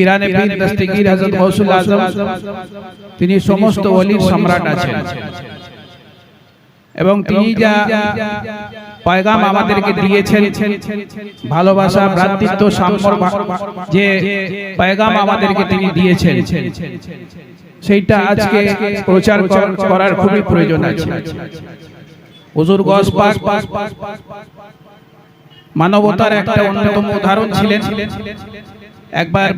পিরানে পীর দস্তগীর হযরত গৌসুল আজম তিনি সমস্ত ওলির সম্রাট আছেন। এবং তিনি যা পয়গাম আমাদেরকে দিয়েছেন ভালোবাসা ভ্রাতৃত্ব সাম্যর যে পয়গাম আমাদেরকে তিনি দিয়েছেন। সেইটা আজকে প্রচার করার খুবই প্রয়োজন আছে। হুজুর গস পাক মানবতার একটা অন্যতম উদাহরণ ছিলেন। একবার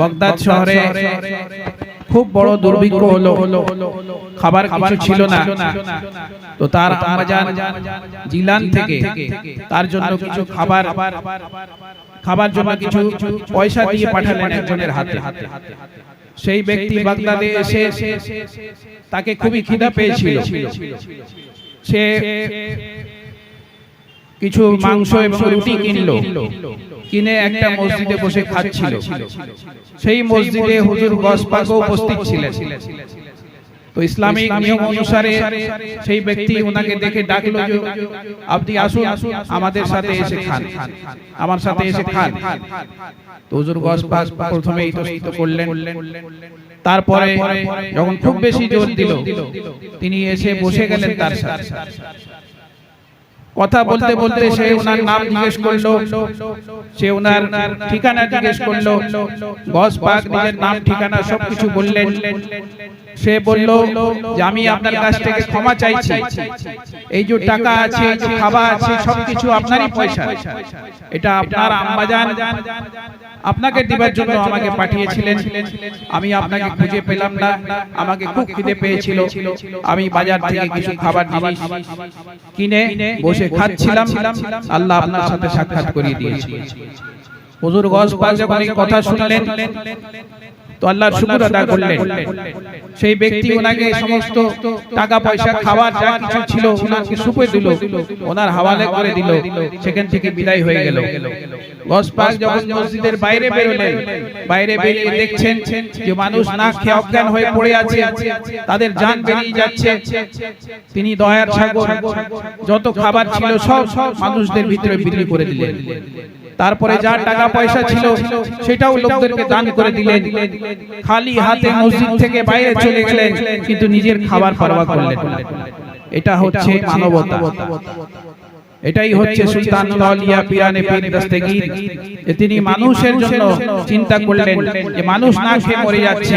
বগদাদ শহরে খুব বড় দুর্ভিক্ষ হলো। খাবার কিছু ছিল না। তো তার আম্মাজান জিলান থেকে তার জন্য কিছু খাবার খাবার জন্য কিছু পয়সা দিয়ে পাঠালেন একজনের হাতে। সেই ব্যক্তি বাগদাদে এসে তাকে খুবই খিদা পেয়েছিল। সে কিছু মাংস এবং রুটি কিনলো। কিনে একটা মসজিদে বসে খাচ্ছিল। সেই মসজিদে হুজুর গসপাকও উপস্থিত ছিলেন। তো ইসলামিক নিয়ম অনুসারে সেই ব্যক্তি ওনাকে দেখে ডাকলো যে আপনি আসুন আমাদের সাথে এসে খান। আমার সাথে এসে খান। তো হুজুর গসপাক প্রথমে ইতস্ত করলেন। তারপরে যখন খুব বেশি জোর দিল তিনি এসে বসে গেলেন তার সাথে। কথা বলতে বলতে সে ওনার নাম জিজ্ঞেস করল। সে ওনার ঠিকানা জিজ্ঞেস করল। বস পাক নিজের নাম ঠিকানা সবকিছু বললেন। সে বলল যে আমি আপনার কাছ থেকে ক্ষমা চাইছি। এই যে টাকা আছে এই যে খাবার আছে সবকিছু আপনারই পয়সা। এটা আপনার আম্মাজান। আপনাকে দিবার জন্য আমাকে পাঠিয়েছিলেন। আমি আপনাকে খুঁজে পেলাম না। আমাকে খুব খিদে পেয়েছিল। আমি বাজার থেকে কিছু খাবার জিনিস কিনে বসে খাচ্ছিলাম আল্লাহ আপনার সাথে সাক্ষাৎ করিয়ে দিয়েছি। হুজুর গজ পাল যখন কথা শুনলেন তো আল্লাহর শুকর আদা করলেন। সেই ব্যক্তি ওনাকে সমস্ত টাকা পয়সা খাবার যা কিছু ছিল ওনাকে সুপে দিল। ওনার হাওয়ালে করে দিল। সেখান থেকে বিদায় হয়ে গেল। গস যখন মসজিদের বাইরে বেরোলেন বাইরে বেরিয়ে দেখছেন যে মানুষ না খেয়ে অজ্ঞান হয়ে পড়ে আছে। তাদের বেরিয়ে যাচ্ছে। তিনি দয়ার সাগর। যত খাবার ছিল সব সব মানুষদের ভিতরে বিক্রি করে দিলেন। তারপরে যা টাকা পয়সা ছিল সেটাও লোকদেরকে দান করে দিলেন। খালি হাতে মসজিদ থেকে বাইরে চলে গেলেন কিন্তু নিজের খাবার পারওয়া করলেন এটা হচ্ছে মানবতা। এটাই হচ্ছে সুলতান আউলিয়া পিরানে পীর দস্তগীর। যে তিনি মানুষের জন্য চিন্তা করলেন যে মানুষ না খেয়ে মরে যাচ্ছে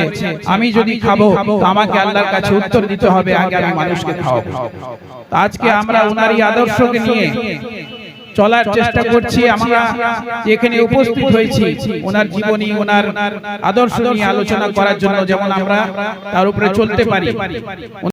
আমি যদি খাব তো আমাকে আল্লাহর কাছে উত্তর দিতে হবে আগে আমি মানুষকে খাওয়াবো। আজকে আমরা ওনারই আদর্শকে নিয়ে চলার চেষ্টা করছি আমরা এখানে উপস্থিত হয়েছি। ওনার জীবনী ওনার আদর্শ নিয়ে আলোচনা করার জন্য যেমন আমরা তার উপরে চলতে পারি।